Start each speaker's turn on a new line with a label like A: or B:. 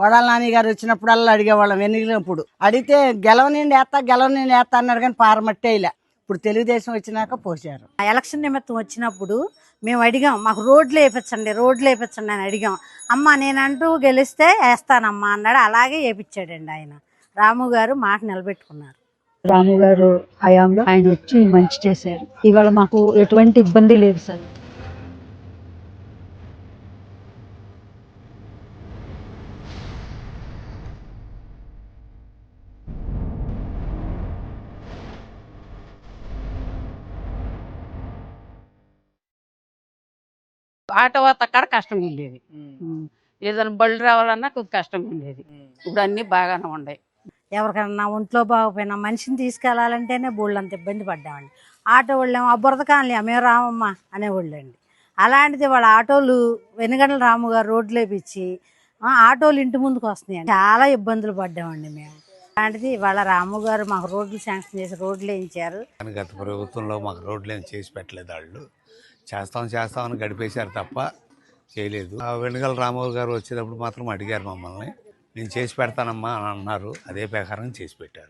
A: కొడాల నాని గారు వచ్చినప్పుడల్లా అడిగేవాళ్ళం ఎన్నికలప్పుడు అడిగితే గెలవనిండి వేస్తా గెలవనిండి వేస్తా అన్నాడు కానీ పారమట్టేయలే ఇప్పుడు తెలుగుదేశం వచ్చినాక పోసారు
B: ఆ ఎలక్షన్ నిమిత్తం వచ్చినప్పుడు మేము అడిగాం మాకు రోడ్లు వేయించండి రోడ్లు వేయించండి అని అడిగాం. అమ్మ నేనంటూ గెలిస్తే వేస్తానమ్మా అన్నాడు. అలాగే వేయించాడండి ఆయన. రాము గారు మాట నిలబెట్టుకున్నారు.
C: రాము గారు హయాంలో ఆయన వచ్చి మంచి చేశారు. ఇవాళ మాకు ఎటువంటి ఇబ్బంది లేదు సార్.
D: ఆటో అక్కడ కష్టం ఉండేది. ఏదైనా బళ్ళు రావాలన్నా కొద్ది కష్టం ఉండేది. ఇప్పుడు అన్ని బాగానే ఉన్నాయి.
B: ఎవరికైనా ఒంట్లో బాగోపోయినా మనిషిని తీసుకెళ్ళాలంటేనే బోళ్ళంత ఇబ్బంది పడ్డామండి. ఆటో వాళ్ళేమో ఆ బురద కానలే మేము రామమ్మ అనేవాళ్ళు అండి అలాంటిది వాళ్ళ ఆటోలు వెనుగండ్ల రాము గారు రోడ్లు వేపించి ఆటోలు ఇంటి ముందుకు వస్తున్నాయండి. చాలా ఇబ్బందులు పడ్డామండి మేము. అలాంటిది వాళ్ళ రాము గారు మాకు రోడ్లు శాంక్షన్ చేసి రోడ్లు వేయించారు.
E: కానీ గత ప్రభుత్వంలో మాకు రోడ్లు ఏం చేసి పెట్టలేదు వాళ్ళు. చేస్తాం చేస్తామని గడిపేశారు తప్ప చేయలేదు. ఆ వెనుగల రామోహన్ గారు వచ్చేటప్పుడు మాత్రం అడిగారు మమ్మల్ని. నేను చేసి పెడతానమ్మా అని అన్నారు. అదే ప్రకారం చేసి పెట్టారు.